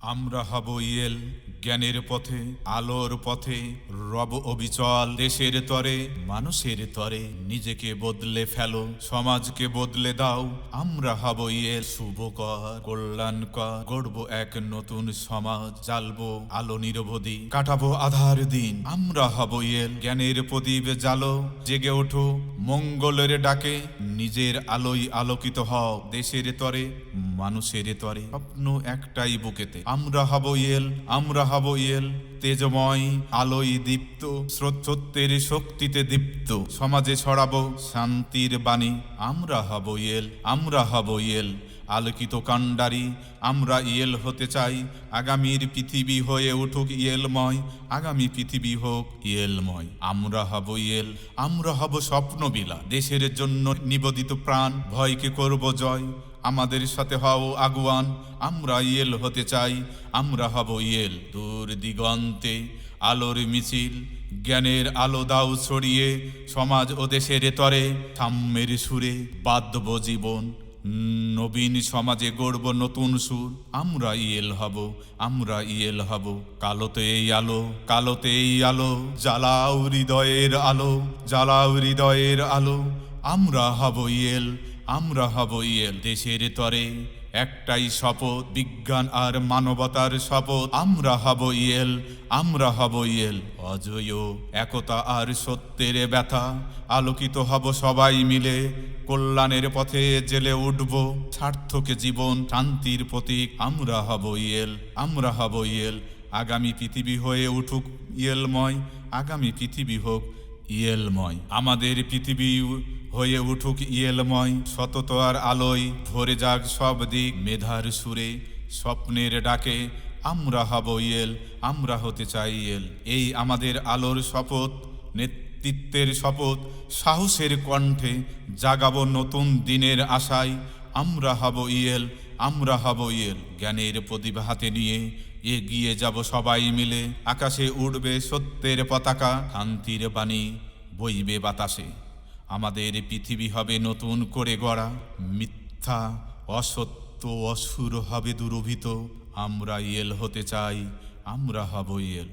আমরা হব ইয়েল, জ্ঞানের পথে, আলোর পথে, রব অবিচল দেশের তরে, মানুষের তরে নিজেকে বদলে ফেলো, সমাজকে বদলে দাও। আমরা হব ইয়েল শুভকর কল্যাণকর। গড়ব এক নতুন সমাজ, জ্বালবো আলো নিরবধি। কাটাবো আধার দিন। আমরা হব ইয়েল, জ্ঞানের প্রদীপ জালো জেগে ওঠো, মঙ্গলের ডাকে। নিজের আলোয় আলোকিত হও। দেশের তরে, মানুষের তরে। স্বপ্ন একটাই বুকেতে। আমরা হব ইয়েল, আমরা হব ইয়েল। তেজময় আলোয় দীপ্ত স্রোতসত্যের শক্তিতে দীপ্ত। সমাজে ছড়াবো শান্তির বাণী। আমরা হব ইয়েল, আমরা হব ইয়েল। আলোকিত কাণ্ডারি, আমরা ইয়েল হতে চাই। আগামীর পৃথিবী হয়ে উঠুক ইয়েলময়। আগামী পৃথিবী হোক ইয়েলময়। আমরা হব ইয়েল, আমরা হব স্বপ্নবিলা দেশের জন্য নিবেদিত প্রাণ। ভয়কে করব জয়। আমাদের সাথে হও আগুয়ান, আমরা ইয়েল হতে চাই, আমরা হব ইয়েল। দূর দিগন্তে আলোর মিছিল, জ্ঞানের আলো দাও ছড়িয়ে, সমাজ ও দেশের তরে, সাম্যের সুরে বাদ্যব জীবন। নবীন সমাজে গড়ব নতুন সুর, আমরা ইয়েল হব, আমরা ইয়েল হব। কালোতে এই আলো, কালোতে এই আলো, জ্বালাও হৃদয়ের আলো, জ্বালাও হৃদয়ের আলো, আমরা হব ইয়েল। আমরা হব ইয়েল দেশের তরে। একটাই শপথ, বিজ্ঞান আর মানবতার শপথ। আমরা হব ইয়েল, আমরা হব ইয়েল। অজয়, একতা আর সত্যের ব্যথা। আলোকিত হব সবাই মিলে। কল্যাণের পথে জেলে উঠব। সার্থকে জীবন, শান্তির প্রতীক। আমরা হব ইয়েল, আমরা হব ইয়েল। আগামী পৃথিবী হয়ে উঠুক ইয়েলময়। আগামী পৃথিবী হোক ইয়েলময়। আমাদের পৃথিবী হয়ে উঠুক ইয়েলময়, সতত আর আলোয় ভরে যাক সব দিক। মেধার সুরে স্বপ্নের ডাকে, আমরা হব ইয়েল, আমরা হতে চাই ইয়েল। এই আমাদের আলোর শপথ, নেতৃত্বের শপথ, সাহসের কণ্ঠে জাগাবো নতুন দিনের আশায়। আমরা হব ইয়েল, আমরা হব ইয়েল। জ্ঞানের প্রতিভা হাতে নিয়ে এগিয়ে যাব সবাই মিলে। আকাশে উঠবে সত্যের পতাকা শান্তির বাণী। বইবে বাতাসে। আমাদের পৃথিবী হবে নতুন করে গড়া। মিথ্যা, অসত্য, অসুর হবে দুরভিত। আমরা ইয়েল হতে চাই, আমরা হব ইয়েল।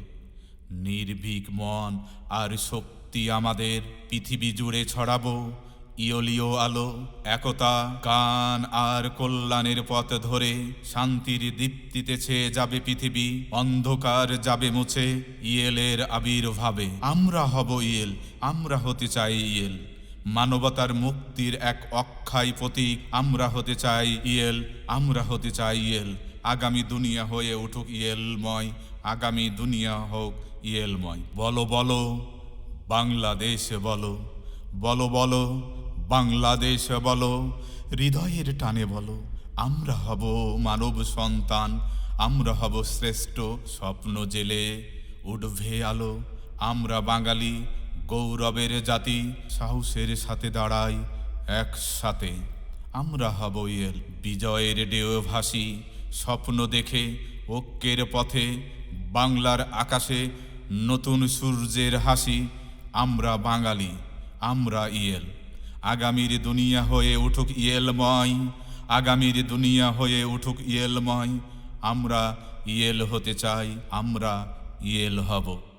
নির্ভীক মন আর শক্তি আমাদের পৃথিবী জুড়ে ছড়াবো। ইয়লীয় আলো, একতা, কান আর কল্যাণের পথ ধরে শান্তির দীপ্তিতে ছেয়ে যাবে পৃথিবী, অন্ধকার যাবে মুছে ইয়েলের আবির্ভাবে। আমরা হব ইয়েল, আমরা হতে চাই ইয়েল। মানবতার মুক্তির এক অক্ষয় প্রতীক, আমরা হতে চাই ইয়েল, আমরা হতে চাই ইয়েল। আগামী দুনিয়া হয়ে উঠুক ইয়েলময়, আগামী দুনিয়া হোক ইয়েলময়। বলো বলো, বাংলাদেশ বলো বলো বলো বাংলাদেশ বলো, হৃদয়ের টানে বলো, আমরা হব মানব সন্তান, আমরা হব শ্রেষ্ঠ স্বপ্ন জেলে। উঠবে আলো, আমরা বাঙালি, গৌরবের জাতি, সাহসের সাথে দাঁড়াই একসাথে। আমরা হব ইয়েল বিজয়ের ডেও ভাসি, স্বপ্ন দেখে, ঐক্যের পথে, বাংলার আকাশে নতুন সূর্যের হাসি। আমরা বাঙালি, আমরা ইয়েল। আগামীর দুনিয়া হয়ে উঠুক ইয়েলময়, আগামীর দুনিয়া হয়ে উঠুক ইয়েলময়। আমরা ইয়েল হতে চাই, আমরা ইয়েল হব।